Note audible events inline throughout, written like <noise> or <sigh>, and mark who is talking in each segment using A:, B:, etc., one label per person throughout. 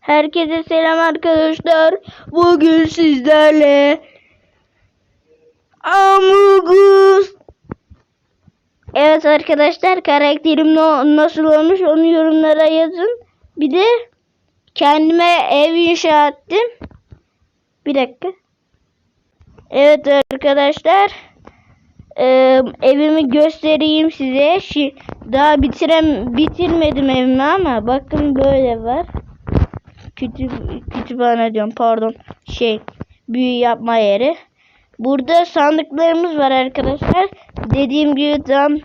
A: Herkese selam arkadaşlar. Bugün sizlerle Amugus. Evet arkadaşlar karakterim nasıl olmuş onu yorumlara yazın. Bir de kendime ev inşa ettim. Bir dakika. Evet arkadaşlar. Evimi göstereyim size. Daha bitirem bitirmedim evimi ama bakın böyle var. Kütüp kütüphane diyorum pardon. Şey büyü yapma yeri. Burada sandıklarımız var arkadaşlar. Dediğim gibi tam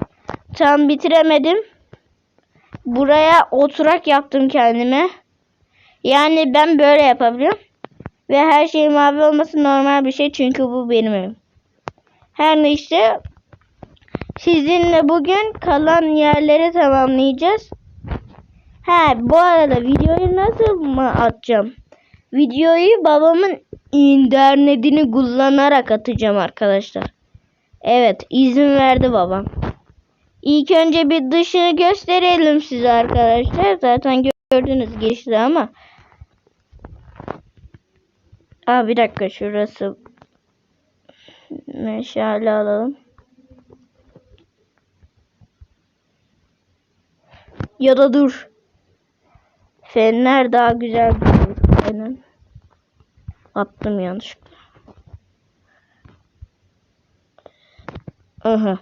A: tam bitiremedim. Buraya oturak yaptım kendime. Yani ben böyle yapabiliyorum. Ve her şey mavi olması normal bir şey çünkü bu benim evim. Her neyse sizinle bugün kalan yerleri tamamlayacağız. Ha bu arada videoyu nasıl mı atacağım? Videoyu babamın internetini kullanarak atacağım arkadaşlar. Evet izin verdi babam. İlk önce bir dışını gösterelim size arkadaşlar. Zaten gördünüz girişte ama. Aa bir dakika şurası. Meşale alalım. Ya da dur. Fener daha güzel durur. Aynen. Attım yanlışlıkla. Aha.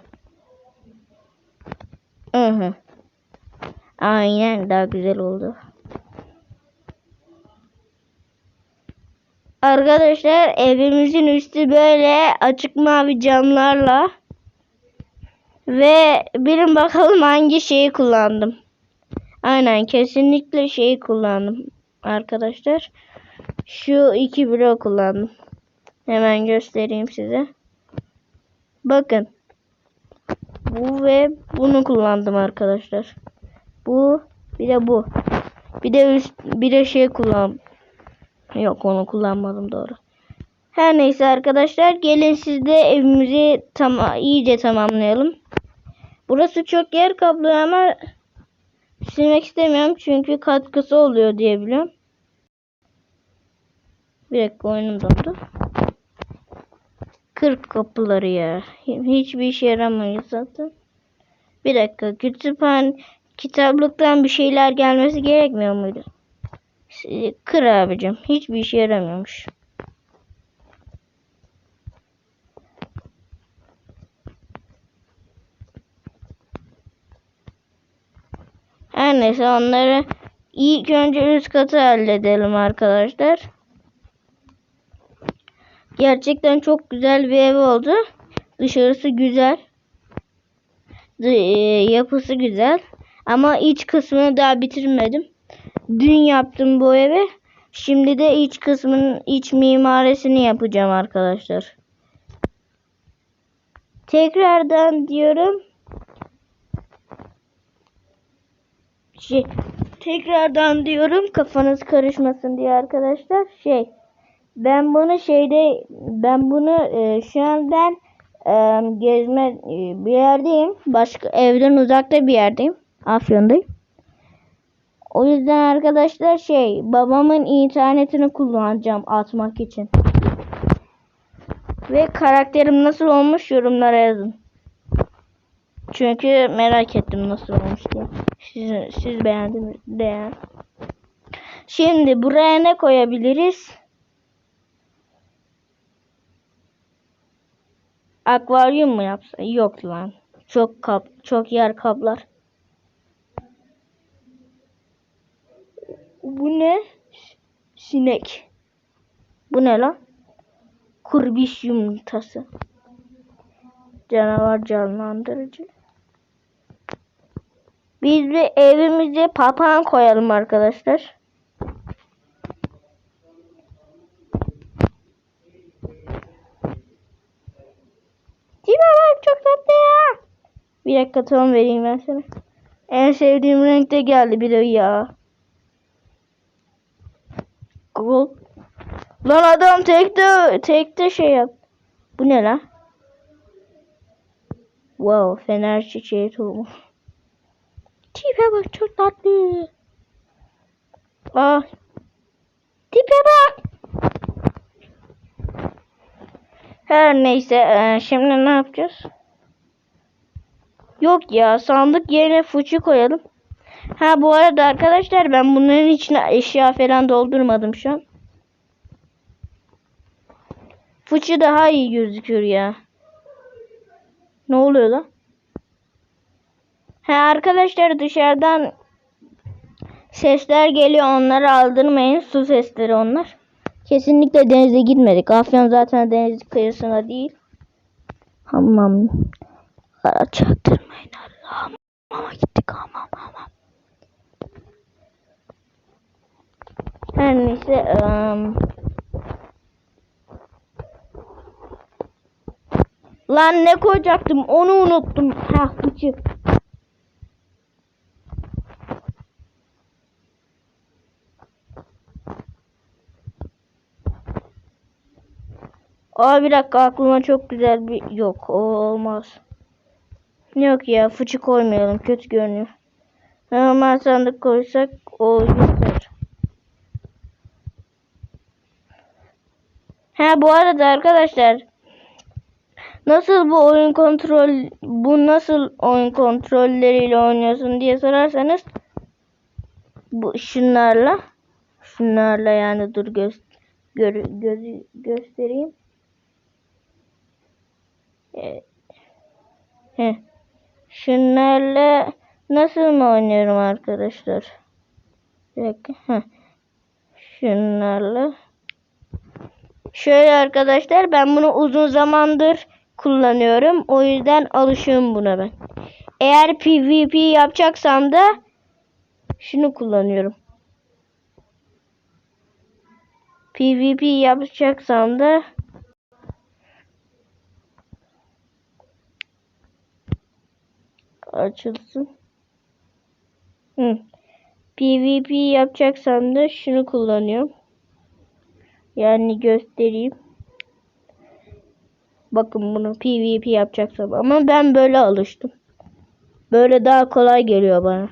A: Aha. Aynen daha güzel oldu. Arkadaşlar evimizin üstü böyle açık mavi camlarla ve bilin bakalım hangi şeyi kullandım. Aynen kesinlikle şeyi kullandım arkadaşlar. Şu iki blok kullandım. Hemen göstereyim size. Bakın. Bu ve bunu kullandım arkadaşlar. Bu bir de bu. Bir de üst, bir de şey kullan. Yok onu kullanmadım doğru. Her neyse arkadaşlar gelin siz de evimizi tam iyice tamamlayalım. Burası çok yer kaplıyor ama silmek istemiyorum çünkü katkısı oluyor diye biliyorum. Bir dakika oyunum dondu. 40 kapıları ya. Hiçbir işe yaramıyor zaten. Bir dakika kütüphane kitaplıktan bir şeyler gelmesi gerekmiyor muydu? Kır abicim. Hiçbir işe yaramıyormuş. Her neyse onları ilk önce üst katı halledelim arkadaşlar. Gerçekten çok güzel bir ev oldu. Dışarısı güzel. D yapısı güzel. Ama iç kısmını daha bitirmedim. Dün yaptım bu evi. Şimdi de iç kısmının iç mimarisini yapacağım arkadaşlar. Tekrardan diyorum. Şey, tekrardan diyorum kafanız karışmasın diye arkadaşlar. Şey, ben bunu şeyde ben bunu e, şu an e, gezme e, bir yerdeyim. Başka evden uzakta bir yerdeyim. Afyon'dayım. O yüzden arkadaşlar şey babamın internetini kullanacağım atmak için. Ve karakterim nasıl olmuş yorumlara yazın. Çünkü merak ettim nasıl olmuş diye. Siz, siz beğendiniz de. Şimdi buraya ne koyabiliriz? Akvaryum mu yapsa? Yok lan. Çok kap, çok yer kaplar. Bu ne? Sinek. Bu ne lan? Kurbiş yumurtası. Canavar canlandırıcı. Biz de evimize papağan koyalım arkadaşlar. Bak çok tatlı ya. Bir dakika tamam vereyim ben sana. En sevdiğim renkte geldi bir de ya. Gol. Lan adam tekte tekte şey yap. Bu ne lan? Wow, fener çiçeği tohumu. Tipe bak çok tatlı. Ah, Tipe bak. Her neyse e, şimdi ne yapacağız? Yok ya sandık yerine fıçı koyalım. Ha bu arada arkadaşlar ben bunların içine eşya falan doldurmadım şu an. Fıçı daha iyi gözüküyor ya. Ne oluyor lan? Ha arkadaşlar dışarıdan sesler geliyor onları aldırmayın. Su sesleri onlar. Kesinlikle denize gitmedik. Afyon zaten deniz kıyısına değil. Hamam. Çaktırmayın Allah'ım. Hamama gittik hamam hamam. Her neyse. ım, Lan ne koyacaktım onu unuttum. Ha fıçı. Aa bir dakika aklıma çok güzel bir yok o olmaz. Yok ya fıçı koymayalım kötü görünüyor. Normal sandık koysak o yeter. Ha bu arada arkadaşlar nasıl bu oyun kontrol bu nasıl oyun kontrolleriyle oynuyorsun diye sorarsanız bu şunlarla şunlarla yani dur göz, gör, gözü göstereyim. Ee. Şunlarla nasıl mı oynuyorum arkadaşlar? Şunlarla. Şöyle arkadaşlar ben bunu uzun zamandır kullanıyorum. O yüzden alışığım buna ben. Eğer PvP yapacaksam da şunu kullanıyorum. PvP yapacaksam da açılsın. Hı. PvP yapacaksam da şunu kullanıyorum. Yani göstereyim. Bakın bunu PvP yapacaksam ama ben böyle alıştım. Böyle daha kolay geliyor bana.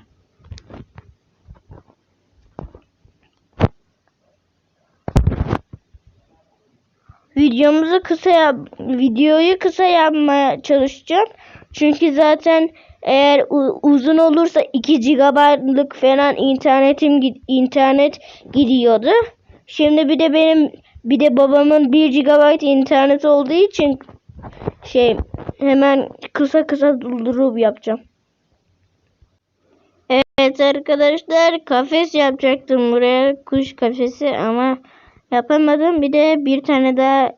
A: Videomuzu kısa yap videoyu kısa yapmaya çalışacağım. Çünkü zaten eğer uzun olursa 2 GB'lık falan internetim internet gidiyordu. Şimdi bir de benim bir de babamın 1 GB internet olduğu için şey hemen kısa kısa doldurup yapacağım. Evet arkadaşlar kafes yapacaktım buraya kuş kafesi ama yapamadım. Bir de bir tane daha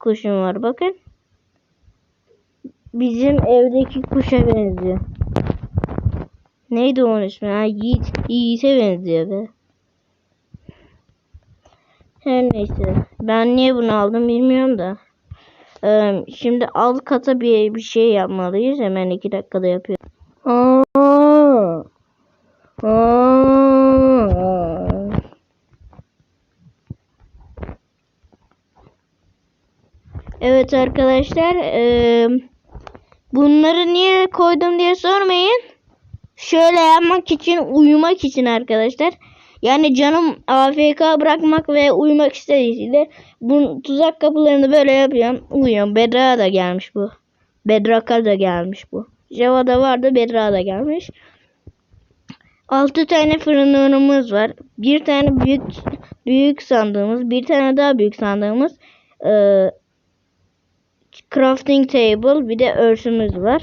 A: kuşum var bakın. Bizim evdeki kuşa benziyor. Neydi onun ismi? Ha, Yiğit. Yiğit'e benziyor be. Her neyse. Ben niye bunu aldım bilmiyorum da. Ee, şimdi alt kata bir, bir şey yapmalıyız. Hemen iki dakikada yapıyorum. Aa. Aa. Evet arkadaşlar. eee, bunları niye koydum diye sormayın. Şöyle yapmak için uyumak için arkadaşlar. Yani canım AFK bırakmak ve uyumak istediğinde bu tuzak kapılarını böyle yapıyorum. Uyuyorum. Bedra da gelmiş bu. Bedrak'a da gelmiş bu. Java'da vardı Bedra da gelmiş. 6 tane fırınımız var. Bir tane büyük büyük sandığımız, bir tane daha büyük sandığımız, eee, crafting table, bir de örsümüz var.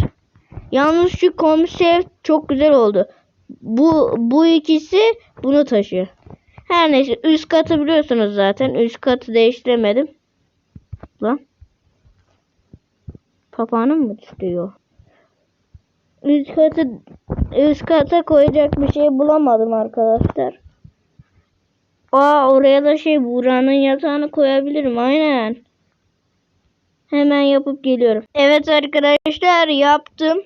A: Yalnız şu konsept çok güzel oldu. Bu bu ikisi bunu taşıyor. Her neyse üst katı biliyorsunuz zaten. Üst katı değiştiremedim. Lan. Papağanım mı düşüyor? Üst katı üst kata koyacak bir şey bulamadım arkadaşlar. Aa oraya da şey Buğra'nın yatağını koyabilirim aynen. Hemen yapıp geliyorum. Evet arkadaşlar yaptım.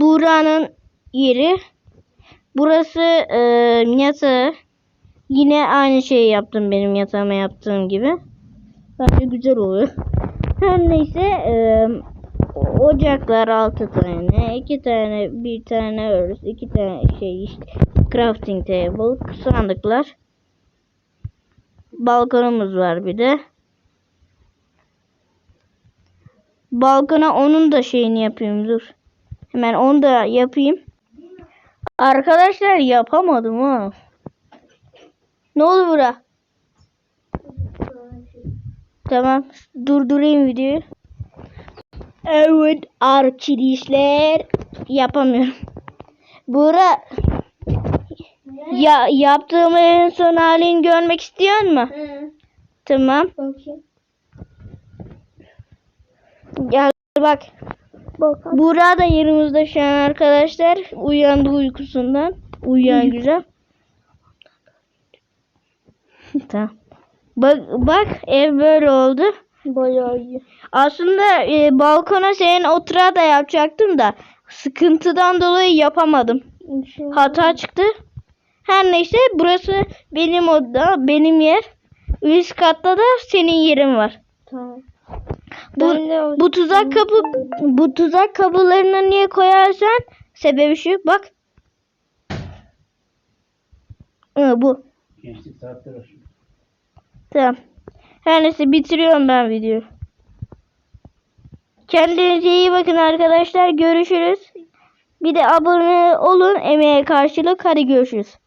A: Buğra'nın yeri. Burası e, yatağı. Yine aynı şeyi yaptım benim yatağıma yaptığım gibi. Bence güzel oluyor. Her neyse e, ocaklar 6 tane, 2 tane, bir tane örs, 2 tane şey işte crafting table, sandıklar. balkonumuz var bir de. Balkona onun da şeyini yapayım dur. Hemen onu da yapayım. Arkadaşlar yapamadım ha. Ne oldu bura? Tamam. Durdurayım videoyu. Evet arkadaşlar. Yapamıyorum. Bura ya yaptığım en son halini görmek istiyor musun?
B: Hı.
A: Tamam.
B: Bakayım.
A: Gel bak.
B: Bakalım.
A: Buğra da yanımızda şu an arkadaşlar. Uyandı uykusundan. Uyuyan güzel. <laughs> tamam. Bak, bak ev böyle oldu.
B: Bayağı iyi.
A: Aslında e, balkona senin oturağı da yapacaktım da sıkıntıdan dolayı yapamadım.
B: İnşallah.
A: Hata çıktı. Her neyse burası benim oda, benim yer. Üst katta da senin yerin var.
B: Tamam.
A: Bu,
B: Ben de o-
A: bu tuzak kapı bu tuzak kapılarını niye koyarsan sebebi şu bak. Hı, bu.
C: Gençlik.
A: Tamam. Her neyse bitiriyorum ben videoyu. Kendinize iyi bakın arkadaşlar. Görüşürüz. Bir de abone olun emeğe karşılık. Hadi görüşürüz.